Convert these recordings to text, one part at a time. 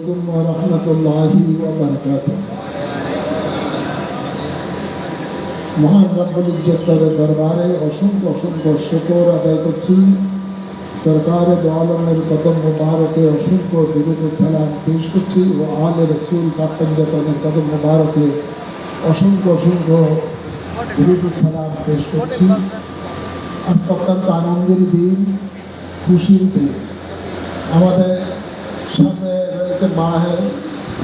عليكم ورحمة الله وبركاته মহান রব্বুল ইজ্জতের দরবারে অসংখ্য অসংখ্য শুকর আদায় করছি সরকার আলমের কদম মুবারকে অসংখ্য বিরুদ্ধ সালাম পেশ করছি ও আলে রসুল পাটঞ্জতনের কদম মুবারকে অসংখ্য অসংখ্য বিরুদ্ধ সালাম পেশ করছি আজকে অত্যন্ত আনন্দের দিন খুশির দিন আমাদের সামনে রয়েছে মাহে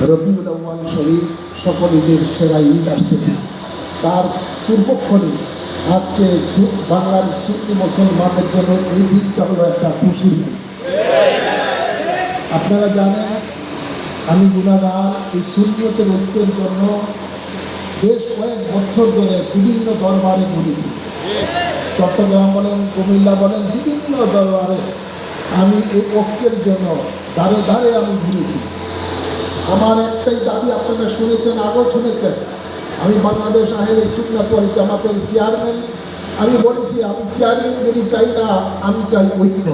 রবিউল আউ্বাল শরীফ সকল ঈদের সেরা ঈদ আসতেছে। তার পূর্বক্ষণে আজকে বাংলার সুন্নি মুসলমানদের জন্য এই দিনটা হলো একটা খুশি আপনারা জানেন, আমি গুণাগার, এই সুন্নিয়তের ঐক্যের জন্য বেশ কয়েক বছর ধরে বিভিন্ন দরবারে ঘুরেছি। চট্টগ্রাম বলেন, কুমিল্লা বলেন, বিভিন্ন দরবারে আমি এই ঐক্যের জন্য ধারে ধারে আমি ঘুরেছি। আমার একটাই দাবি আপনারা শুনেছেন আগেও শুনেছেন। আমি বাংলাদেশ আহের সুন্নাত ওয়াল জামাতের চেয়ারম্যান আমি বলেছি আমি চেয়ারম্যান চেয়ারম্যানগিরি চাই না আমি চাই ঐক্য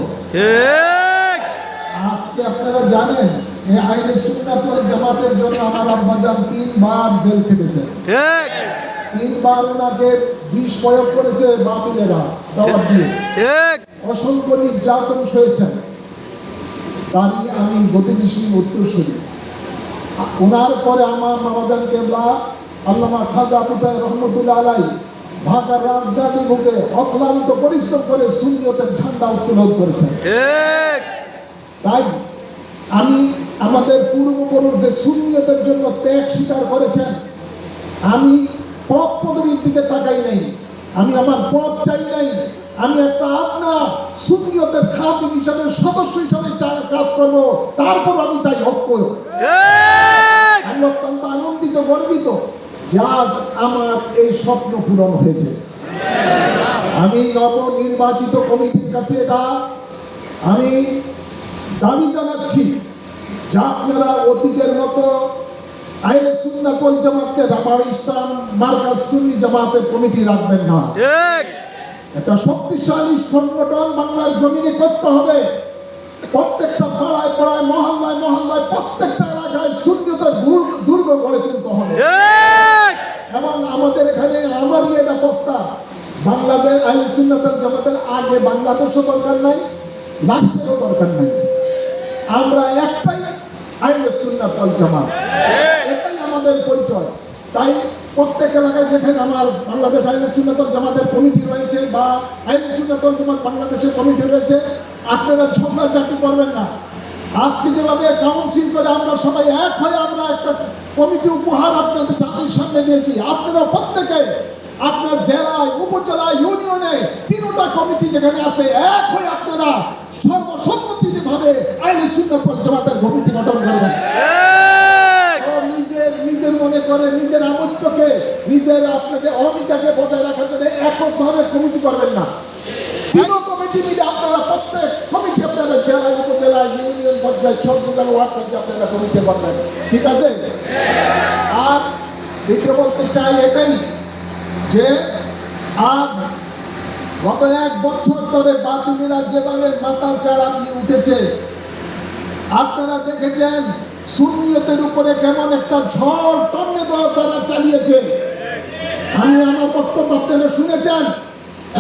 আজকে আপনারা জানেন এই আইনের সুন্নাত জামাতের জন্য আমার আব্বাজান তিনবার জেল খেটেছেন তিনবার ওনাকে বিষ প্রয়োগ করেছে বাতিলেরা দাওয়াত দিয়ে। অসংখ্য নির্যাতন সয়েছেন তারই আমি গতিবিষী উত্তরসূরি। ওনার পরে আমার মামাজান কেবলা আল্লামা খাজা পুতায় রহমতুল্লাহ আলাই ঢাকার রাজধানী বুকে অক্লান্ত পরিশ্রম করে শূন্যতের ঝান্ডা উত্তোলন করেছেন। তাই আমি আমাদের পূর্বপুরুষ যে শূন্যতের জন্য ত্যাগ স্বীকার করেছেন আমি পথ পদবীর দিকে তাকাই নাই। আমি আমার পথ চাই নাই। আমি একটা আপনা শূন্যতের খাদ্য হিসাবে সদস্য হিসাবে কাজ করব তারপর আমি চাই ঐক্য। গর্বিত যে আজ আমার এই স্বপ্ন পূরণ হয়েছে। আমি নবনির্বাচিত কমিটির কাছে এটা আমি দাবি জানাচ্ছি যে আপনারা অতীতের মতো আইনে সুন্নাতল জামাতে রাবার ইসলাম মার্কাজ সুন্নি জামাতের কমিটি রাখবেন না। একটা শক্তিশালী সংগঠন বাংলার জমিনে করতে হবে। প্রত্যেকটা পাড়ায় পাড়ায় মহল্লায় মহল্লায় প্রত্যেকটা এলাকায় শূন্যতার দুর্গ- দুর্গ গড়ে তুলতে হবে এবং আমাদের এখানে আমারই এটা প্রস্তাব। বাংলাদেশ আইন সুন্নতাল জামাতের আগে বাংলাদেশও দরকার নাই লাস্টেরও দরকার নাই। আমরা একটাই আইন সুন্নাতাল জামাত। এটাই আমাদের পরিচয়। তাই প্রত্যেক এলাকায় যেখানে আমার বাংলাদেশ আইন সুন্নাতল জামাতের কমিটি রয়েছে বা আইন সুন্নাতল জামাত বাংলাদেশের কমিটি রয়েছে আপনারা ঝগড়া চাকরি করবেন না। আজকে যেভাবে কাউন্সিল করে আমরা সবাই এক হয়ে আমরা একটা কমিটি উপহার আপনাদের জাতির সামনে দিয়েছি। আপনারা প্রত্যেকে আপনার জেলায় উপজেলায় ইউনিয়নে তিনটা কমিটি যেখানে আছে এক হয়ে আপনারা সর্বসম্মতিভাবে আইনি সুন্নাতল জামাতের কমিটি গঠন করবেন। নিজের নিজের মনে করে নিজের আমত্বকে নিজের আপনাকে অমিতাকে বজায় রাখার জন্য এককভাবে আপনারা ঠিক আছে? আর দ্বিতীয় বলতে চাই এটাই যে আজ গত এক বছর ধরে বাতিলেরা যেভাবে মাথা চাড়া দিয়ে উঠেছে আপনারা দেখেছেন সুন্নিয়তের উপরে কেমন একটা ঝড় টর্নেডো তারা চালিয়েছে। আমি আমার বক্তব্য আপনারা শুনেছেন?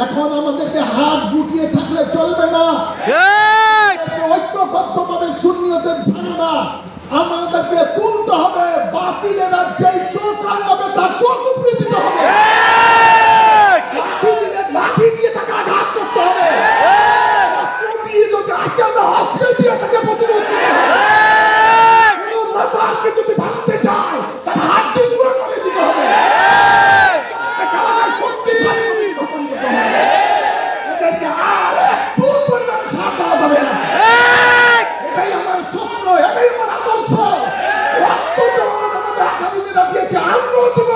এখন আমাদেরকে হাত গুটিয়ে থাকলে চলবে না। ঐক্যবদ্ধভাবে শূন্যতের ঝান্ডা আমাদেরকে তুলতে হবে বাতিলেরা যেই চোখ রাঙাবে তার চোখ উপড়ে দিতে হবে লাঠি দিয়ে লাঠি দিয়ে তাকে আঘাত করতে হবে অস্ত্র দিয়ে যদি আসে আমরা অস্ত্র দিয়ে তাকে প্রতিরোধ করতে হবে কোনো মাথাকে যদি ভাঙতে চায় তার হাত দিয়ে গুঁড়ো করে দিতে হবে একেবারে শক্তিশালী করে গঠন করতে হবে এদেরকে আর একটু পরিমাণে ছাড় দেওয়া যাবে না এটাই আমার স্বপ্ন এটাই আমার আদর্শ রক্ত যেমন আমাদের আগামী দিনে দিয়েছে আমরাও দেব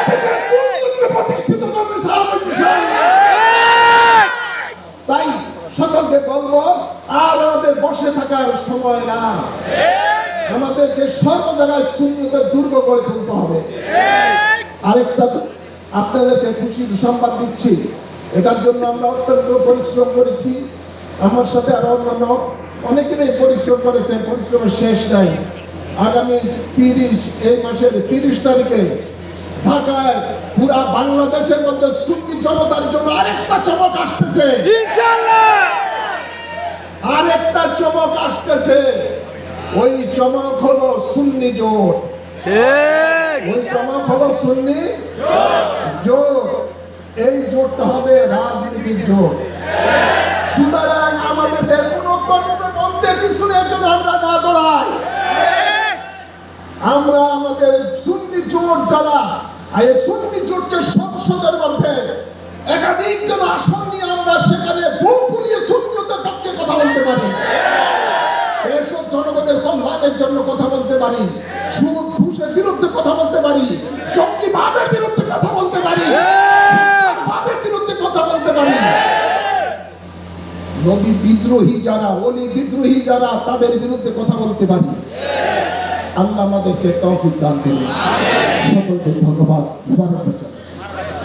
এটাকে দুর্নীতিকে প্রতিষ্ঠিত করবে সারা বিষয় তাই সকলকে বলব আর আমাদের বসে থাকার সময় না। আমাদেরকে সর্ব শূন্যতার দুর্গ করে তুলতে হবে। আরেকটা আপনাদেরকে খুশির সংবাদ দিচ্ছি। এটার জন্য আমরা অত্যন্ত পরিশ্রম করেছি। আমার সাথে আরও অন্যান্য অনেকেরই পরিশ্রম করেছেন পরিশ্রমের শেষ নাই। আগামী তিরিশ, এই মাসের তিরিশ তারিখে ঢাকায় পুরা বাংলাদেশের মধ্যে সুন্নি জনতার জন্য আরেকটা চমক আসতেছে। ইনশাআল্লাহ! আরেকটা চমক আসতেছে। ওই চমক হলো সুন্নি জোট। ওই চমক হলো সুন্নি জোট। এই জোটটা হবে রাজনীতির জোট। সুতরাং আমাদের কোনো মন্দের পিছনের জন্য আমরা না দৌড়াই আমরা আমাদের সুন্নি জোট যারা এই সুন্নি জোটকে সংসদের মধ্যে একাধিক জন আসন নিয়ে আমরা সেখানে কথা বলতে পারি। এসব জনগণের কল্যাণের জন্য কথা বলতে পারি। সুদ, ঘুষের বিরুদ্ধে কথা বলতে পারি। জঙ্গিবাদের বিরুদ্ধে কথা বলতে পারি। বিরুদ্ধে কথা বলতে পারি। নবী বিদ্রোহী যারা অলি বিদ্রোহী যারা, তাদের বিরুদ্ধে কথা বলতে পারি। আল্লাহ আমাদেরকে তৌফিক দান করুন। সকলকে ধন্যবাদ।